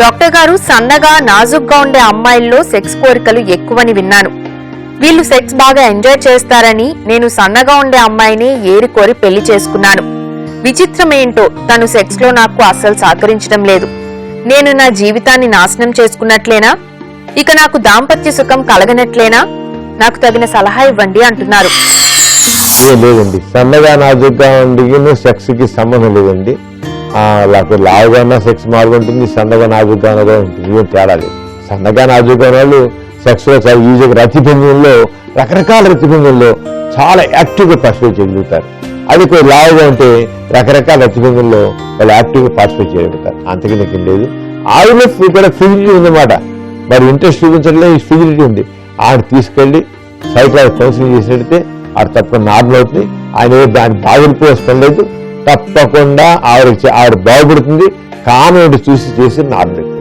Doctor గారు సన్నగా నాజుగ్గా ఉండే అమ్మాయిల్లో సెక్స్ కోరికలు ఎక్కువని విన్నాను. వీళ్ళు సెక్స్ బాగా ఎంజాయ్ చేస్తారని నేను సన్నగా ఉండే అమ్మాయిని ఏరి కోరి పెళ్ళి చేసుకున్నాను. విచిత్రమేంటో తను సెక్స్లో నాకు అస్సలు సహకరించడం లేదు. నేను నా జీవితాన్ని నాశనం చేసుకున్నట్లేనా? ఇక నాకు దాంపత్య సుఖం కలగనట్లేనా? నాకు తగిన సలహా ఇవ్వండి అంటున్నారు. లేదండి సన్నగా నాజుగ్గా ఉండి సెక్స్కి సంబంధం లేదండి. ఆ, లావుగా ఉన్న సెక్స్ మార్గం ఉంటుంది సన్నగా నాజుగ్గా ఉంటుంది. ఏం తేడా లేదు సన్నగా నాజుగ్గా వాళ్ళు సెక్స్లో చాలా ఈజీగా రతిపింజంలో రకరకాల రతిపింజంలో చాలా యాక్టివ్గా పార్టిసిపేట్ చేయగలుగుతారు. అది కొంచెం లావుగా ఉంటే రకరకాల రతిపింజంలో వాళ్ళు యాక్టివ్గా పార్టిసిపేట్ చేయగలుగుతారు. అంతకి నీకు లేదు. ఆవిడ ఇక్కడ ఫిజిలిటీ ఉందన్నమాట. మరి ఇంట్రెస్ట్ చూపించడంలో ఈ ఫిజిలిటీ ఉంది. ఆవిడ తీసుకెళ్ళి సైకలాజీ కౌన్సిలింగ్ పెడితే ఆవిడ తప్పకుండా నార్మల్ అవుతుంది. ఆయన దానికి దాన్ని బాగుపడిపోవడం లేదు. తప్పకుండా ఆవిడ ఆవిడ బాగుపడుతుంది. కామెడి చూసి చేసి నార్మల్.